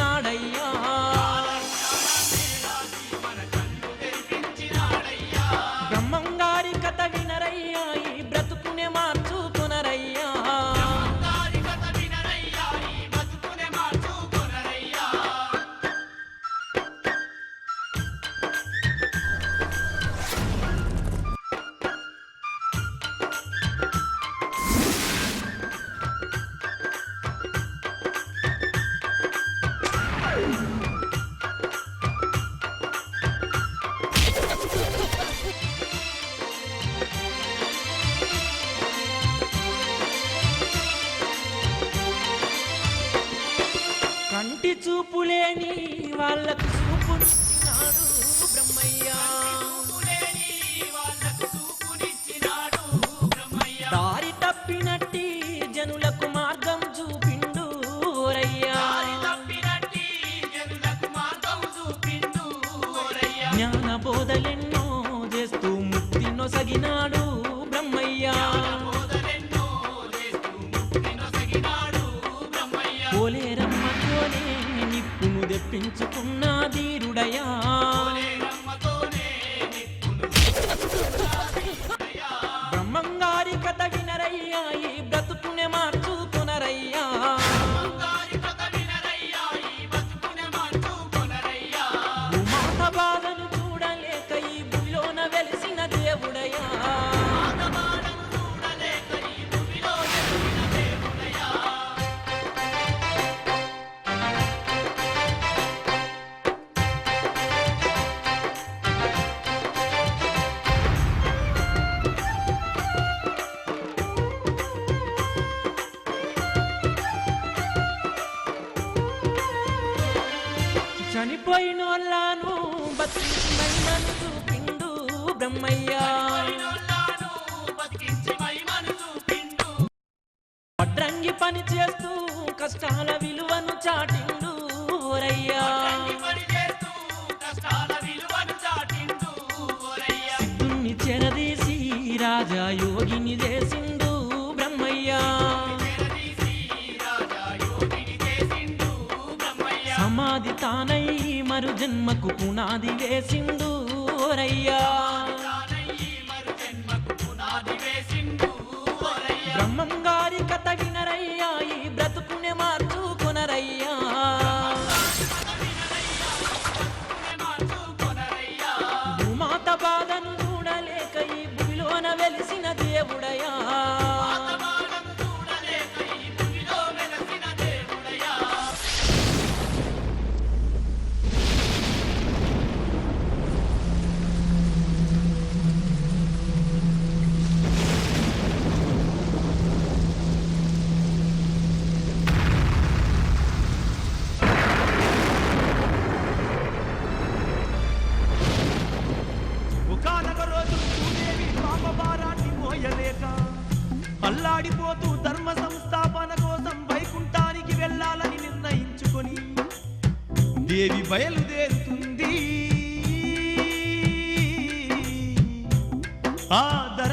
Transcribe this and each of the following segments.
நாடையா చూపులేని వాళ్ళకు చూపు బ్రహ్మయ్యా. நம்மை తీసుకొని దేవి బయలుదేరుతుంది. ఆ ధర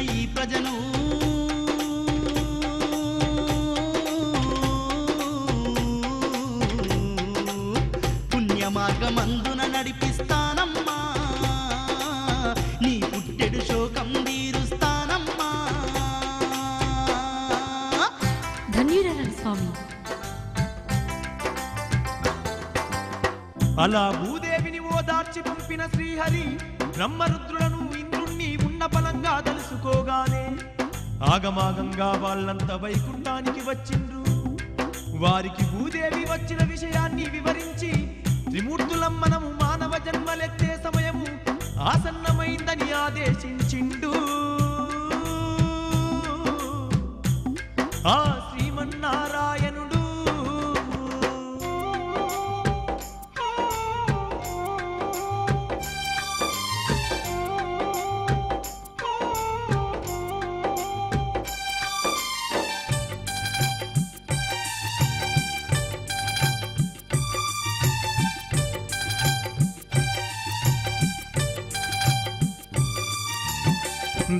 ఈ ప్రజను పుణ్య మార్గమందున నడిపిస్తానమ్మా. నీ పుట్టెడు శోకం తీరుస్తానమ్మా. ధన్యురాలను స్వామి. అలా భూదేవిని ఓదార్చి పంపిన శ్రీహరి బ్రహ్మరుద్ర తెలుసుకోగానే ఆగమాగంగా వాళ్ళంతా వైకుంఠానికి వచ్చిండ్రు. వారికి భూదేవి వచ్చిన విషయాన్ని వివరించి త్రిమూర్తులం మనము మానవ జన్మలెత్తే సమయము ఆసన్నమైందని ఆదేశించిండు. ఆ శ్రీమన్నారాయణుడు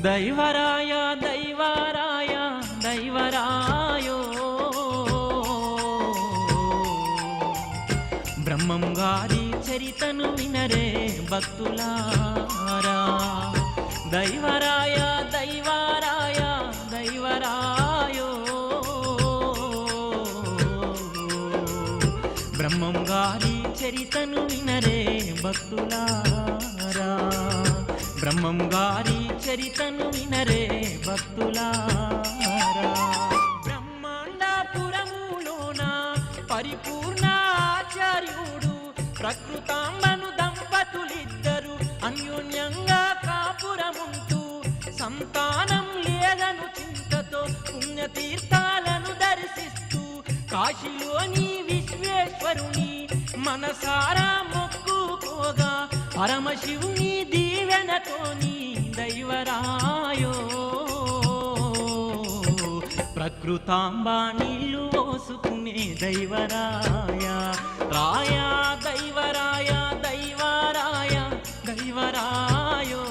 దైవరాయ దైవరాయ దైవరాయో. బ్రహ్మం గారి చరితను వినరే భక్తులారా. దైవరాయ దైవరాయ దైవరాయో. బ్రహ్మం గారి చరితను వినరే భక్తులారా. బ్రహ్మం గారి చరితను వినరే భక్తులారా. బ్రహ్మాండపురములోన పరిపూర్ణ ఆచార్యుడు ప్రకృతాంబను దంపతులిద్దరు అన్యోన్యంగా కాపురముంటూ సంతానం లేదను చింతతో పుణ్యతీర్థాలను దర్శిస్తూ కాశీలోని విశ్వేశ్వరుని మనసారా పరమశివుని దీవెనతోని దైవరాయో. ప్రకృతాంబా నీళ్ళు పోసుకునే దైవరాయ. రాయా దైవరాయ దైవరాయ దైవరాయో.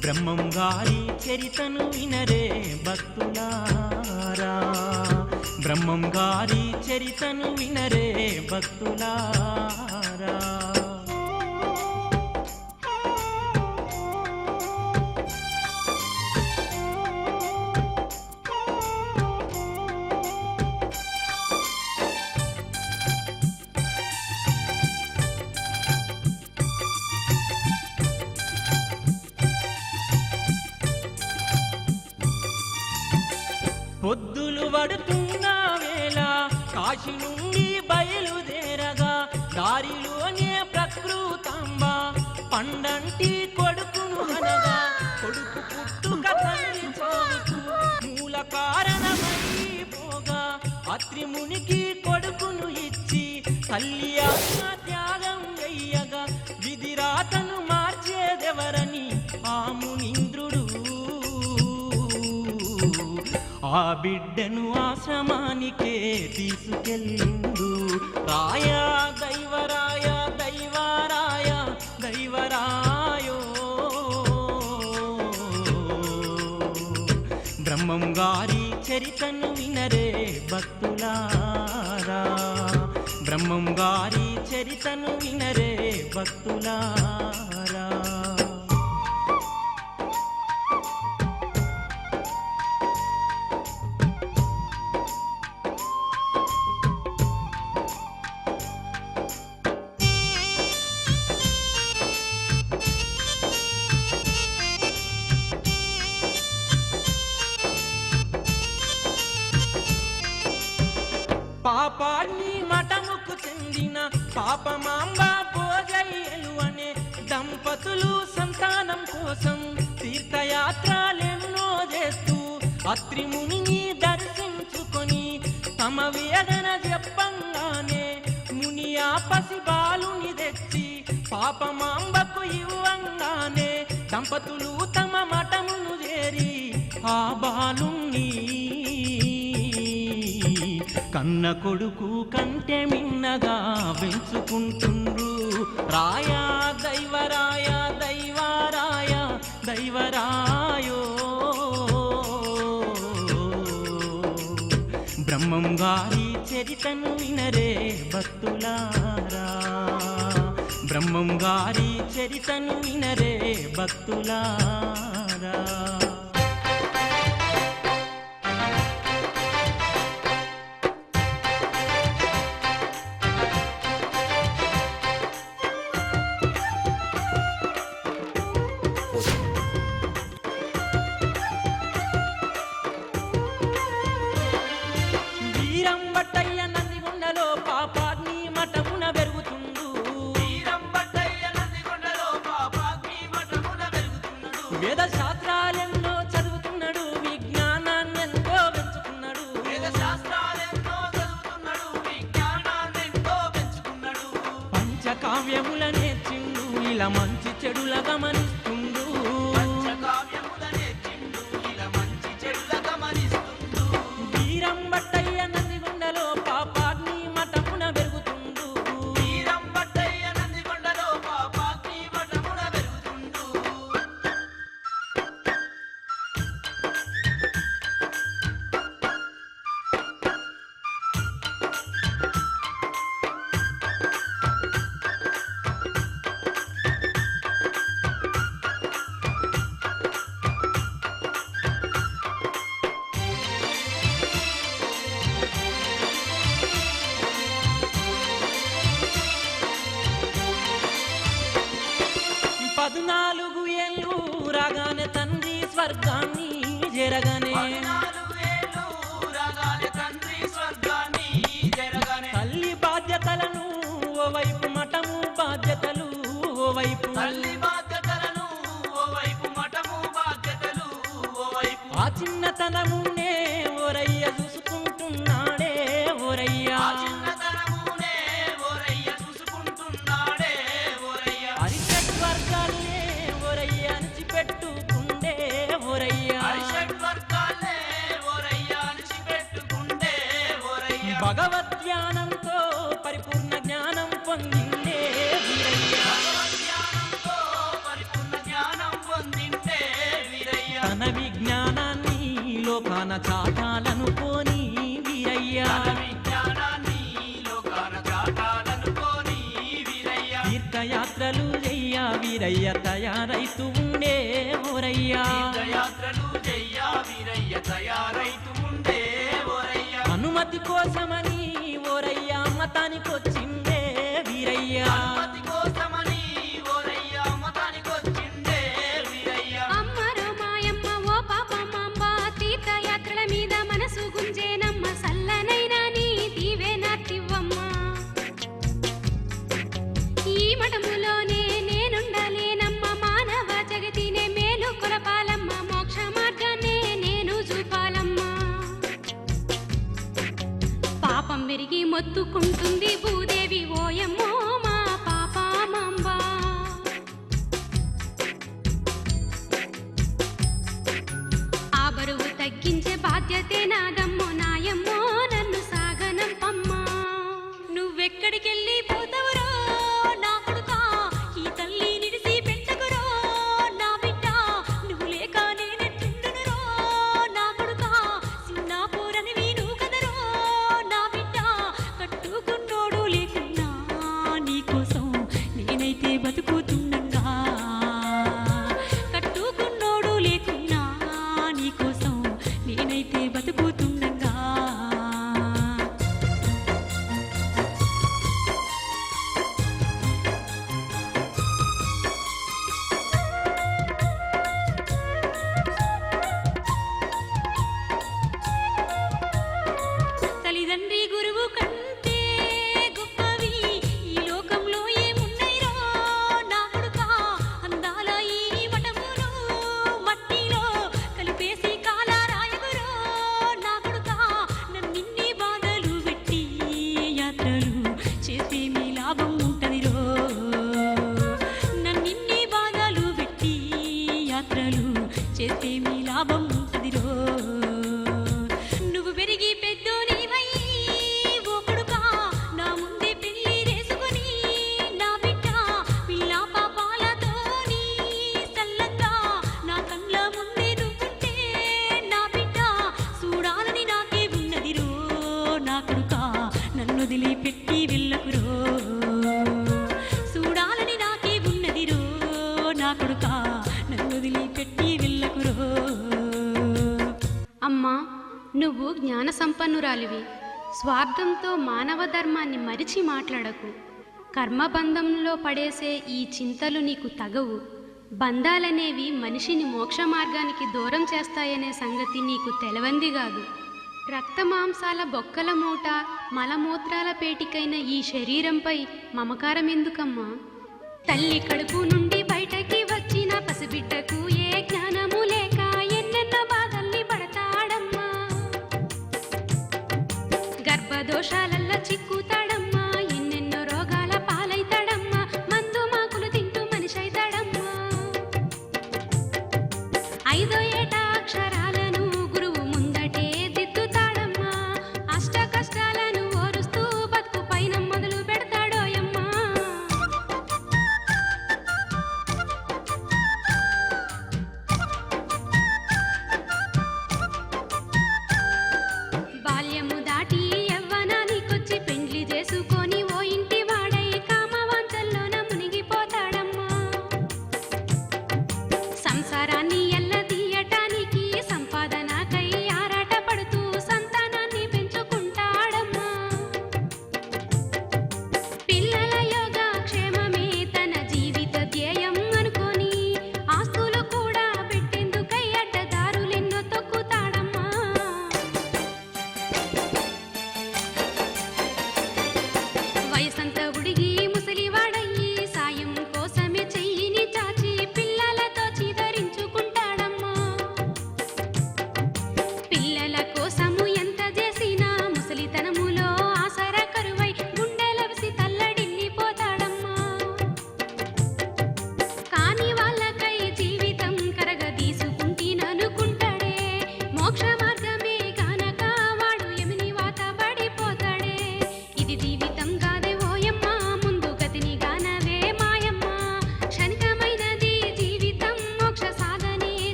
బ్రహ్మం గారి చరితను వినరే భక్తులారా. బ్రహ్మం గారి చరితను వినరే భక్తులారా. పొద్దులు వడుతూ కాశీ నుండి బయలుదేరగా దారిలోనే ప్రకృతంబ పండంటి కొడుకును అనగా కొడుకు పుట్టుక తండ్రి చావుకు మూల కారణమైపోగా అత్రిమునికి కొడుకును ఇచ్చి తల్లి అమ్మ ఆ బిడ్డను ఆశ్రమానికే తీసుకెళ్ళిండు. రాయా దైవరాయ దైవరాయ దైవరాయో. బ్రహ్మం గారి చరితను వినరే భక్తులారా. బ్రహ్మం గారి చరితను వినరే భక్తులారా. పాపమాంబ భోజయ్యలు అనే దంపతులు సంతానం కోసం తీర్థయాత్రలెన్నో చేస్తూ అత్రిమునిని దర్శించుకొని తమ వేదన చెప్పంగానే ముని ఆపసి పసి బాలుని తెచ్చి పాపమాంబకు ఇవ్వంగానే దంపతులు తమ మఠమును చేరి ఆ బాలు కన్న కొడుకు కంటే మిన్నగా పెంచుకుంటుండ్రు. రాయా దైవరాయ దైవరాయ దైవరాయో బ్రహ్మం గారి చరితను వినరే భక్తులారా. బ్రహ్మం గారి చరితను వినరే భక్తులారా. I got money. ఆ చిన్నతనమునే ఓరయ్య చూసుకుంటున్నాడే ఓరయ్యా. వీరయ్య తయారైతూ ఉండే ఓరయ్యా. అనుమతి కోసమని ఓరయ్యా మతానికి వచ్చిందే వీరయ్యా మత్తుకుంటుంది భూదేవి ఓయమ్మ. సంపన్నురాలివి స్వార్థంతో మానవ ధర్మాన్ని మరిచి మాట్లాడకు. కర్మబంధంలో పడేసే ఈ చింతలు నీకు తగవు. బంధాలనేవి మనిషిని మోక్ష మార్గానికి దూరం చేస్తాయనే సంగతి నీకు తెలవంది కాదు. రక్తమాంసాల బొక్కల మూట మలమూత్రాల పేటికైన ఈ శరీరంపై మమకారం ఎందుకమ్మా తల్లి కడుపు నుండి Божа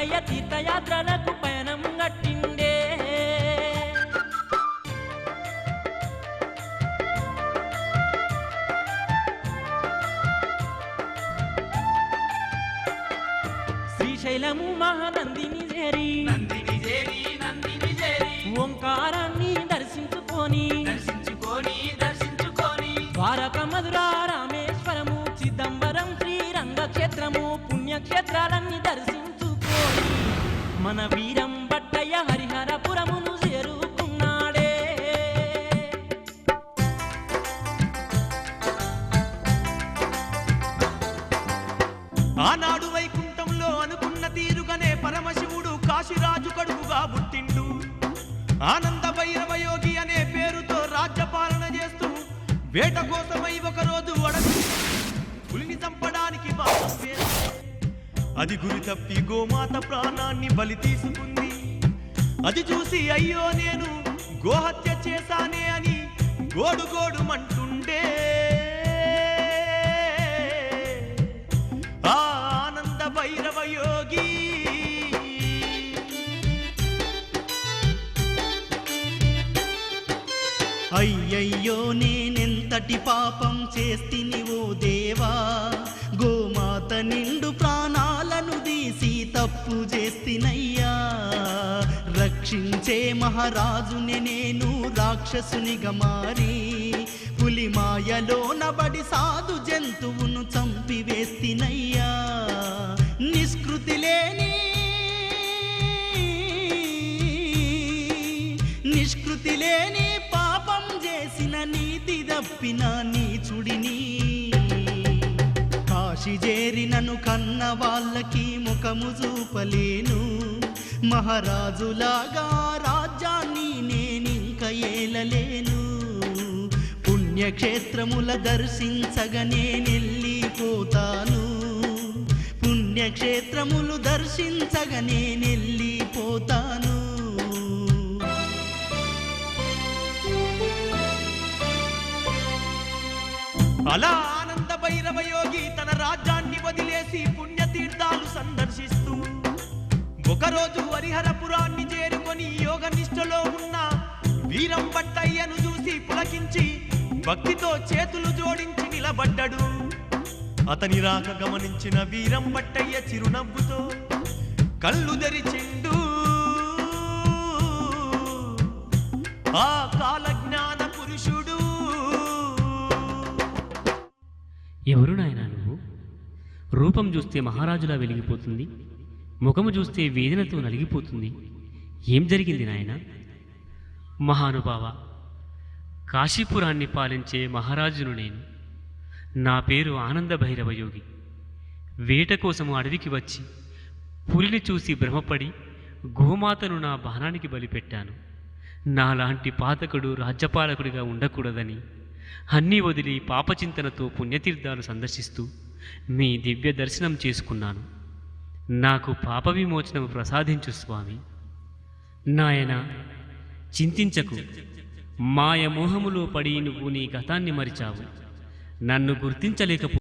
బట్టయ్య తీర్థయాత్రలకు పయనం గట్టిండే శ్రీశైలము మహానందిని చేరి. ఓంకారాన్ని దర్శించుకొని మన వీరం బట్టయ్య హరిహరపురమును చేరుకున్నాడే. ఆనాడు వైకుంఠంలో అనుకున్న తీరుగానే పరమశివుడు కాశీరాజు కడుపుగా పుట్టిండు. ఆనంద భైరవ యోగి అనే పేరుతో రాజ్యపాలన చేస్తూ వేట కోసమై ఒకరోజు అడవి పులిని చంపడానికి మాత్రం అది గురి తప్పి గోమాత ప్రాణాన్ని బలి తీసుకుంది. అది చూసి అయ్యో నేను గోహత్య చేశానే అని గోడు గోడు మంటుండే ఆనంద భైరవ యోగి. అయ్యయ్యో నేనెంతటి పాపం చేస్తిని ఓ దేవా గోమాత నిండు ప్రాణాలను తీసి తప్పు చేస్తినయ్యా రక్షించే మహారాజుని నేను రాక్షసునిగా మారి పులి మాయలో నబడి సాధు జంతువును చంపివేస్తినయ్యా నిష్కృతి లేని నిష్కృతి లేని పాపం చేసిన నీతి తప్పిన నీచుడిని కాశీ చేరినను కన్న వాళ్ళకి ముఖము చూపలేను. మహారాజులాగా రాజ్యాన్ని నేనింక ఏలలేను. పుణ్యక్షేత్రముల దర్శించగా నేనెళ్ళిపోతాను. పుణ్యక్షేత్రములు దర్శించగా నేనెళ్ళిపోతాను. అలా భైరవ యోగి తన రాజ్యాన్ని వదిలేసి పుణ్యతీర్థాలు సందర్శిస్తూ ఒకరోజు హరిహరపురాన్ని చేరుకొని యోగ నిష్టలో ఉన్న వీరం భట్టయ్యను చూసి పులకించి భక్తితో చేతులు జోడించి నిలబడ్డాడు. అతని రాక గమనించిన వీరం భట్టయ్య చిరునవ్వుతో కళ్ళు తెరిచిండు. ఆ కాల ఎవరు నాయనా నువ్వు? రూపం చూస్తే మహారాజులా వెలిగిపోతుంది ముఖము చూస్తే వేదనతో నలిగిపోతుంది. ఏం జరిగింది నాయన? మహానుభావ కాశీపురాన్ని పాలించే మహారాజును నేను. నా పేరు ఆనంద భైరవ యోగి. వేట కోసము అడవికి వచ్చి పులిని చూసి భ్రమపడి గోమాతను నా బాణానికి బలిపెట్టాను. నాలాంటి పాతకుడు రాజ్యపాలకుడిగా ఉండకూడదని అన్నీ వదిలి పాపచింతనతో పుణ్యతీర్థాలు సందర్శిస్తూ మీ దివ్య దర్శనం చేసుకున్నాను. నాకు పాప విమోచనం ప్రసాదించు స్వామి. నాయన చింతించకు. మాయ మోహములో పడి నువ్వు నీ గతాన్ని మరిచావు. నన్ను గుర్తించలేకపో